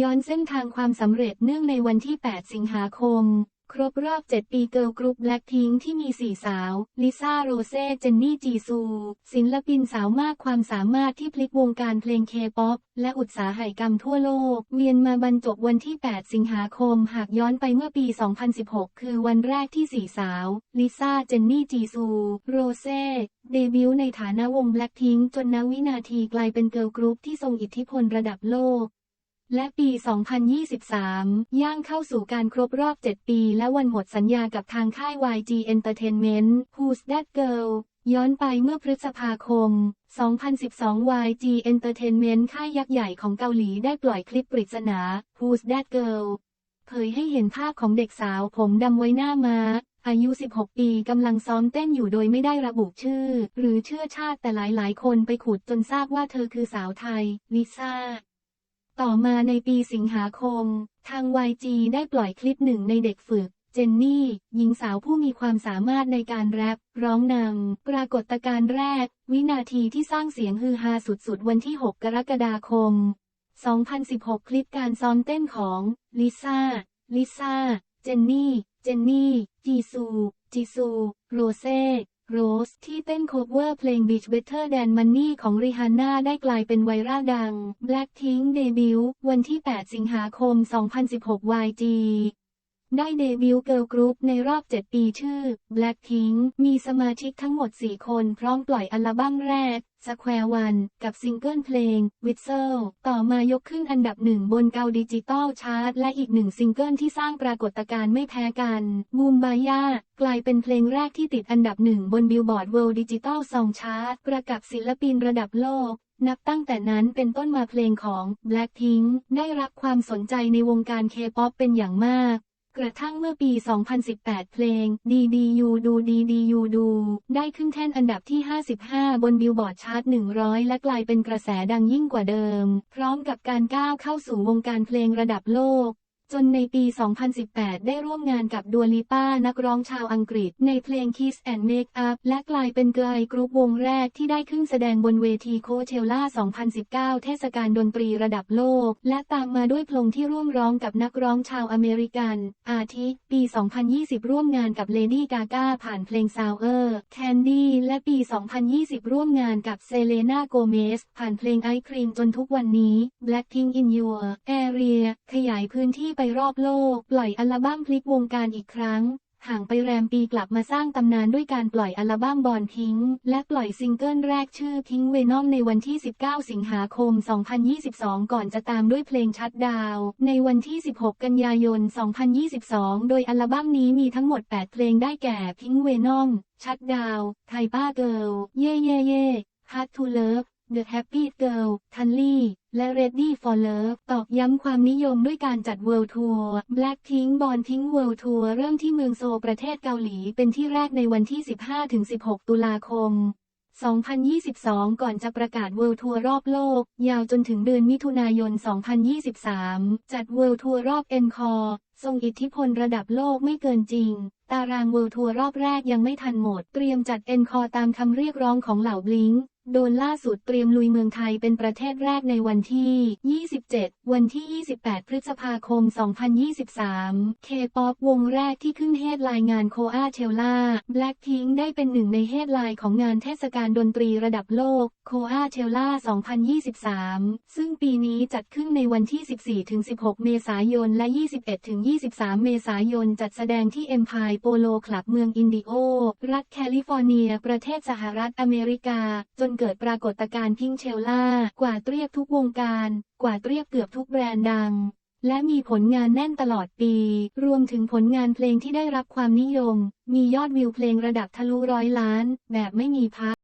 ย้อนเส้นทางความสำเร็จเนื่องในวันที่ 8 สิงหาคม ครบรอบ 7 ปีเกิร์ลกรุ๊ปแบล็คพิงที่มี 4 สาว ลิซ่า โรเซ่ เจนนี่ จีซู ศิลปินสาวมากความสามารถที่พลิกวงการเพลงเคป๊อปและอุตสาหกรรมทั่วโลก เวียนมาบรรจบวันที่ 8 สิงหาคม หากย้อนไปเมื่อปี 2016 คือวันแรกที่ 4 สาว ลิซ่า เจนนี่ จีซู โรเซ่เดบิวต์ในฐานะวงแบล็คพิงจนณวินาทีกลายเป็นเกิร์ลกรุ๊ปที่ทรงอิทธิพลระดับโลก และปี 2023 ย่างเข้าสู่การครบรอบ 7 ปี และวันหมดสัญญากับทางค่าย YG Entertainment Who's That Girl ย้อนไปเมื่อพฤษภาคม 2012 YG Entertainment ค่ายยักษ์ใหญ่ของเกาหลีได้ปล่อยคลิปปริศนา Who's That Girl เผยให้เห็นภาพของเด็กสาวผมดำไว้หน้าม้า อายุ 16 ปีกำลังซ้อมเต้นอยู่โดยไม่ได้ระบุชื่อ หรือเชื่อชาติแต่หลายๆ คนไปขุดจนทราบว่าเธอคือสาวไทยลิซ่า ต่อมาในปีสิงหาคม ทาง YG ได้ปล่อยคลิปหนึ่งในเด็กฝึก เจนนี่ หญิงสาวผู้มีความสามารถในการแรปร้องนำปรากฏการณ์แรก วินาทีที่สร้างเสียงฮือฮาสุดๆ วันที่ 6 กรกฎาคม 2016 คลิปการซ้อมเต้นของลิซ่า ลิซ่า เจนนี่ เจนนี่ จีซู จีซู โรเซ่ โรสที่เต้นโคเวอร์เพลง Beach Better Than Money ของริฮาน่าได้กลายเป็นไวรัลดัง Blackpink เดบิวต์วันที่ 8 สิงหาคม 2016 YG ได้เดบิวต์เกิร์ลกรุ๊ปในรอบ 7 ปีชื่อ Blackpink มีสมาชิกทั้งหมด 4 คนพร้อมปล่อยอัลบั้มแรก Square One กับซิงเกิลเพลง Whistle ต่อมายกขึ้นอันดับหนึ่งบนเกาดิจิตอลชาร์ตและอีกหนึ่งซิงเกิลที่สร้างปรากฏการณ์ไม่แพ้กันมูมบายากลายเป็นเพลงแรกที่ติดอันดับหนึ่งบนบิลบอร์ด World Digital Song Chart ประกับศิลปินระดับโลกนับตั้งแต่นั้นเป็นต้นมาเพลงของ Blackpink ได้รับความสนใจในวงการเคป๊อปเป็นอย่างมาก กระทั่งเมื่อปี 2018 เพลง DDU ดู DDU ดู ได้ขึ้นแท่นอันดับที่ 55 บนบิลบอร์ดชาร์ต 100 และกลายเป็นกระแสดังยิ่งกว่าเดิม พร้อมกับการก้าวเข้าสู่วงการเพลงระดับโลก จนในปี 2018 ได้ร่วมงานกับดัวลิป้านักร้องชาวอังกฤษ ในเพลง Kiss and Make Up และกลายเป็นเกร์กรุ๊ปวงแรกที่ได้ขึ้นแสดงบนเวทีโคเชลล่า 2019 เทศกาลดนตรีระดับโลก และตามมาด้วยเพลงที่ร่วมร้องกับนักร้องชาวอเมริกัน อาทิ ปี 2020 ร่วมงานกับเลดี้กาก้าผ่านเพลง Sour Candy และปี 2020 ร่วมงานกับเซเลนาโกเมสผ่านเพลง Ice Cream จนทุกวันนี้ Blackpink in Your Area ยายพื้นที่ไปรอบโลก ปล่อยอัลบั้มพลิกวงการอีกครั้ง ห่างไปแรมปีกลับมาสร้างตำนานด้วยการปล่อยอัลบั้มบอลพิงและปล่อยซิงเกิลแรกชื่อพิงเวนอมในวันที่ 19 สิงหาคม 2022 ก่อนจะตามด้วยเพลงชัดดาว ในวันที่ 16 กันยายน 2022 โดยอัลบั้มนี้มีทั้งหมด 8 เพลงได้แก่พิงเวนอมชัดดาว ไทป้าเกิลเย่เย่เย่ Hard to Love The Happy Girl ทันลี่และ Ready for Love ตอกย้ำความนิยมด้วยการจัด World Tour Blackpink Born Pink World Tour เริ่มที่เมืองโซลประเทศเกาหลีเป็นที่แรกในวันที่ 15-16 ตุลาคม 2022 ก่อนจะประกาศ World Tour รอบโลก ยาวจนถึงเดือนมิถุนายน 2023 จัด World Tour รอบ Encore ทรงอิทธิพลระดับโลกไม่เกินจริง ตาราง World Tour รอบแรกยังไม่ทันหมด เตรียมจัด Encore ตามคำเรียกร้องของเหล่าบลิง โดนล่าสุดเตรียมลุยเมืองไทยเป็นประเทศแรกในวันที่ 27 วันที่ 28 พฤษภาคม 2023 K-POP วงแรกที่ขึ้นเฮดไลน์งานโคอาเชลล่า Blackpink ได้เป็นหนึ่งในเฮดไลน์ของงานเทศกาลดนตรีระดับโลกโคอาเชลล่า 2023 ซึ่งปีนี้จัดขึ้นในวันที่ 14-16 เมษายน และ 21-23 เมษายน จัดแสดงที่ Empire Polo Club เมืองอินดิโอ รัฐแคลิฟอร์เนีย ประเทศสหรัฐอเมริกา จนเกิดปรากฏการณ์พิงเชลล่ากว่าเรียกทุกวงการ กว่าเรียกเกือบทุกแบรนด์ดัง และมีผลงานแน่นตลอดปี รวมถึงผลงานเพลงที่ได้รับความนิยม มียอดวิวเพลงระดับทะลุร้อยล้าน แบบไม่มีพัก